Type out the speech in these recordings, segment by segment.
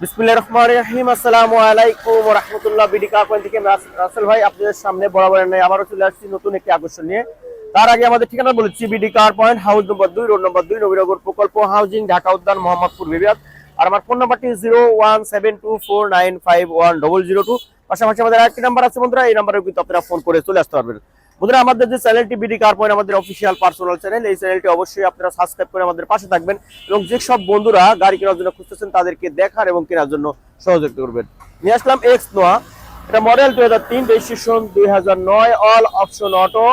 বিসমিল্লাহির রহমানির রহিম। আসসালামু আলাইকুম রাহমাতুল্লাহ। থেকে রাসেল ভাই, আপনাদের সামনে বরাবরের ন্যায় আবারও চলে আসছি নতুন একটি আকর্ষণ নিয়ে। তার আগে আমাদের ঠিকানা বলেছি, BD car point, house number দুই, রোড নম্বর দুই, নবীনগর প্রকল্প হাউজিং, ঢাকা উদ্যান, মোহাম্মদপুর বিভাগ আর আমার ফোন নাম্বারটি zero one seven two four nine five one double zero two পাশাপাশি আমাদের আরেকটি নাম্বার আছে বন্ধুরা, এই নাম্বারে কিন্তু আপনারা ফোন করে চলে আসতে পারবেন। বন্ধুরা, আমাদের যে চ্যানেলটি বিডি কার পয়েন্ট আমাদের অফিসিয়াল পার্সোনাল চ্যানেল এই চ্যানেলটি অবশ্যই আপনারা সাবস্ক্রাইব করে আমাদের পাশে থাকবেন এবং যে সব বন্ধুরা গাড়ি কেনার জন্য খুঁজতেছেন, তাদেরকে দেখার এবং কেনার জন্য সহযোগিতা করবেন। নিয়ে আসলাম এক্স নোয়া এটা মডেল দুই হাজার তিন রেজিস্ট্রেশন দুই হাজার নয় অল অপশন অটো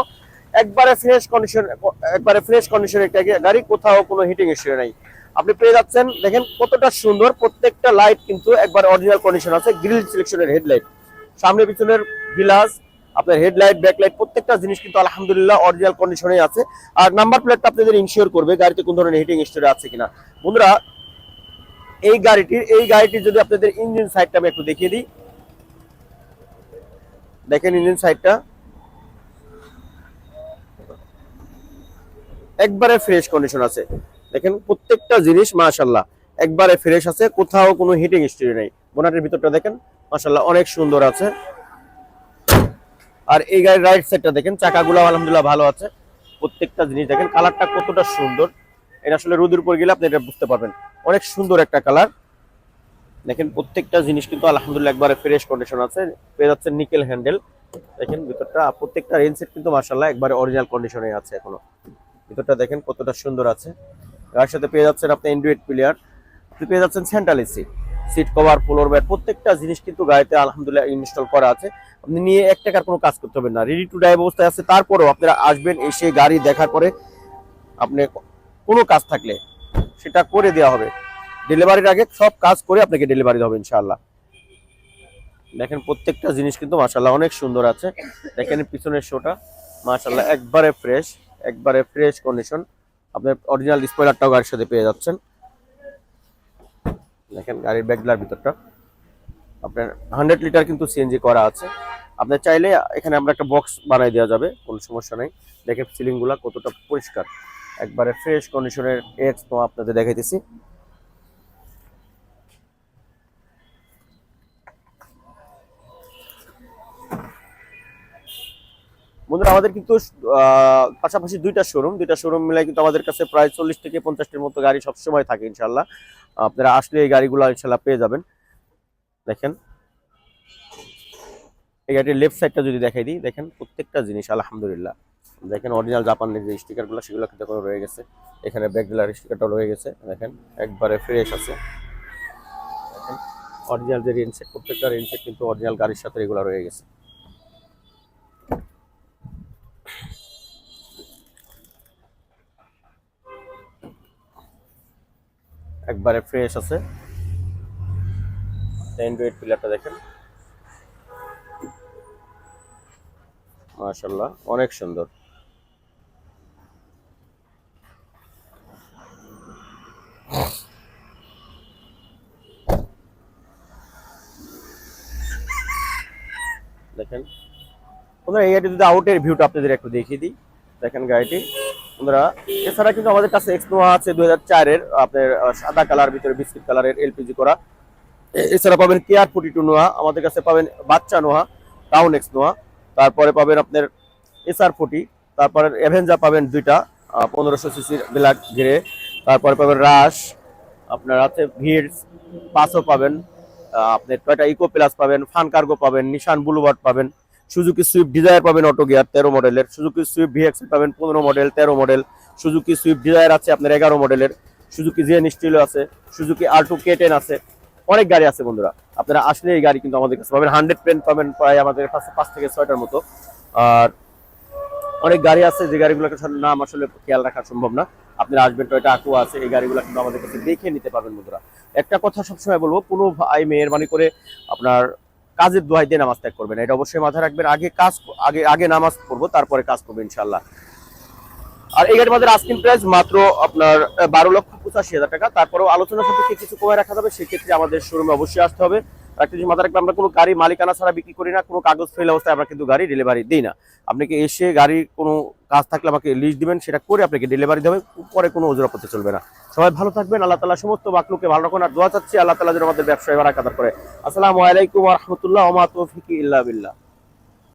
একবারে ফ্রেশ কন্ডিশন একবারে ফ্রেশ কন্ডিশন একটা গাড়ি, কোথাও কোনো হিটিং ইস্যু নাই। আপনি পেয়ে যাচ্ছেন, দেখেন কতটা সুন্দর, প্রত্যেকটা লাইট কিন্তু একবার অরিজিনাল কন্ডিশন আছে গ্রিল সিলেকশনের হেডলাইট সামনে পিছনের গ্লাস আপনার হেডলাইট, ব্যাকলাইট প্রত্যেকটা জিনিস কিন্তু আলহামদুলিল্লাহ অরিজিনাল কন্ডিশনে আছে। আর নাম্বার প্লেটটা আপনাদের ইনশিওর করবে, গাড়িতে কোন ধরনের হিটিং স্টোরি আছে কিনা। বন্ধুরা, এই গাড়িটির এই গাড়িটির যদি আপনাদের ইঞ্জিন সাইডটা আমি একটু দেখিয়ে দিই। দেখেন ইঞ্জিন সাইডটা একবারে ফ্রেশ কন্ডিশন আছে। দেখেন প্রত্যেকটা জিনিস মাশাল্লাহ একবারে ফ্রেশ আছে, কোথাও কোনো হিটিং স্টোরি নেই। বোনাটের ভিতরটা দেখেন মাশাল্লাহ অনেক সুন্দর আছে। আর এই গাড়ির রাইট সাইডটা দেখেন, চাকাগুলো আলহামদুলিল্লাহ ভালো আছে। প্রত্যেকটা জিনিস দেখেন, কালারটা কতটা সুন্দর। এটা আসলে রোদের উপর গেলে আপনি এটা বুঝতে পারবেন। অনেক সুন্দর একটা কালার। দেখেন, প্রত্যেকটা জিনিস কিন্তু আলহামদুলিল্লাহ একবারে ফ্রেশ কন্ডিশন আছে। পেয়ে যাচ্ছে নিকেল হ্যান্ডেল দেখেন, ভিতরটা, প্রত্যেকটা রেঞ্জ সেট কিন্তু মার্শাল্লাহ একবারে অরিজিনাল কন্ডিশনে আছে এখনও। ভিতরটা দেখেন, কতটা সুন্দর আছে। তার সাথে পেয়ে যাচ্ছেন আপনি অ্যান্ড্রয়েড প্লেয়ার পেয়ে যাচ্ছেন central AC seat cover floor mat প্রত্যেকটা জিনিস কিন্তু গাড়িতে আলহামদুলিল্লাহ ইনস্টল করা আছে। আপনি নিয়ে এক টাকার কোনো কাজ করতে হবে না। রেডি টু ড্রাইভ অবস্থায় আছে। তারপরেও আপনারা আসবেন, এসে গাড়ি দেখার পরে আপনি কোনো কাজ থাকলে সেটা করে দেওয়া হবে। ডেলিভারির আগে সব কাজ করে আপনাকে ডেলিভারি হবে ইনশাআল্লাহ। দেখেন প্রত্যেকটা জিনিস কিন্তু মাশাল্লাহ অনেক সুন্দর আছে। দেখেন পিছনের শোটা মাশাল্লাহ একবারে ফ্রেশ একবারে ফ্রেশ কন্ডিশন আপনার অরিজিনাল স্পয়লারটাও গাড়ির সাথে পেয়ে যাচ্ছেন। দেখেন গাড়ির ব্যাগলার ভিতরটা। আপনার হান্ড্রেড লিটার কিন্তু সিএনজি করা আছে। আপনার চাইলে এখানে আমরা একটা বক্স বানাই দেওয়া যাবে, কোনো সমস্যা নেই। দেখেন সিলিংগুলো কতটা পরিষ্কার। একবারে ফ্রেশ কন্ডিশনের এক্স আপনাদের দেখাইতেছি। বন্ধুরা, আমাদের কিন্তু পাশাপাশি দুইটা শোরুম দুইটা শোরুম মিলে কিন্তু আমাদের কাছে প্রায় চল্লিশ থেকে পঞ্চাশটির মতো গাড়ি সবসময় থাকে ইনশাল্লাহ আপনারা আসলে এই গাড়িগুলো ইনশাল্লাহ পেয়ে যাবেন। দেখেন, এই গাড়ির লেফট সাইডটা যদি দেখাই দিই, দেখেন প্রত্যেকটা জিনিস, আলহামদুলিল্লাহ। দেখেন অরিজিনাল জাপানের যে স্টিকারগুলো সেগুলো কিন্তু এখনও রয়ে গেছে। এখানে ব্যাকগুলার স্টিকারটা রয়ে গেছে। দেখেন, একবারে ফ্রেশ আছে। দেখেন অরিজিনাল যে রেঞ্জ প্রত্যেকটা রেঞ্জ কিন্তু অরিজিনাল গাড়ির সাথে এগুলো রয়ে গেছে। একবারে ফ্রেশ আছে। অ্যান্ড্রয়েড প্লেয়ারটা দেখেন। মাশাল্লাহ অনেক সুন্দর। দেখেন। এই গাড়িটি যদি আউটের ভিউটা আপনাদের একটু দেখিয়ে দিই। দেখেন গাড়িটি বন্ধুরা, এছাড়া কিন্তু আমাদের কাছে এক্সনোয়া আছে দুই হাজার আপনার সাদা কালার, ভিতরে বিস্কিট কালারের এলপিজি করা। এছাড়া পাবেন কেয়ার ফোর্টি টু নোয়া আমাদের কাছে পাবেন বাচ্চা নোয়া টাউন এক্স নোয়া তারপরে পাবেন আপনার এসআর ফোর্টি তারপরে অ্যাভেঞ্জা পাবেন দুইটা পনেরোশো সিসির ব্ল্যাক ঘিরে তারপরে পাবেন রাশ আপনার আছে ভিড়স পাঁচও পাবেন আপনি টয়টা ইকো প্লাস পাবেন ফান কার্গো পাবেন নিশান বুলুবার্ড পাবেন। সুজুকি সুইফট ডিজায়ার পাবেন অটো গিয়ার তেরো মডেলের। সুজুকি সুইফট ভিএক্স পাবেন পনেরো মডেল, তেরো মডেল। সুজুকি সুইফট ডিজায়ার আছে আপনার এগারো মডেলের। সুজুকি জেন স্টিলও আছে, সুজুকি আর টু কে টেন আছে। অনেক গাড়ি আছে বন্ধুরা। আপনারা আসলে এই গাড়ি কিন্তু আমাদের কাছে পাবেন। হান্ড্রেড পেন পাবেন প্রায় আমাদের কাছে পাঁচ থেকে ছয়টার মতো। আর অনেক গাড়ি আছে, যে গাড়িগুলোকে নাম আসলে খেয়াল রাখা সম্ভব না। আপনারা আসবেন টয়টা আকু আছে, এই গাড়িগুলো কিন্তু আমাদের কাছে দেখে নিতে পারবেন বন্ধুরা। একটা কথা সবসময় বলব, কোনো ভাই মেয়ের মানে করে আপনার কাজের দোহাই দিয়ে নামাজ ত্যাগ করবেন। এটা অবশ্যই মাথায় রাখবেন। আগে কাজ, আগে আগে নামাজ পড়ব, তারপরে কাজ করব ইনশাল্লাহ আর এই গাড়ির মধ্যে আস্কিং প্রাইস মাত্র আপনার বারো লক্ষ পঁচাশি হাজার টাকা। তারপরেও আলোচনা সাপেক্ষে কিছু কমে রাখা যাবে, সেক্ষেত্রে আমাদের শোরুমে অবশ্যই আসতে হবে। একটা জিনিস মাথায় রাখবেন, আমরা কোনো গাড়ি মালিকানা ছাড়া বিক্রি করি না, কোনো কাগজ ফেল অবস্থায় আমরা কিন্তু গাড়ি ডেলিভারি দিই না। আপনাকে এসে গাড়ি কোনো কাজ থাকলে আমাকে লিস্ট দিবেন, সেটা করে আপনাকে ডেলিভারি দেবে, পরে কোনো আপত্তি চলবে না। সবাই ভালো থাকবেন, আল্লাহ তালা সমস্ত বাকলুকে ভালো রাখুন, আর দোয়া চাচ্ছি আল্লাহ তালা যেন আমাদের ব্যবসায় বাড়া কাদার করে। আসসালামু আলাইকুম রহমতুল্লাহ ওমা তৌফিকি বিল্লাহ।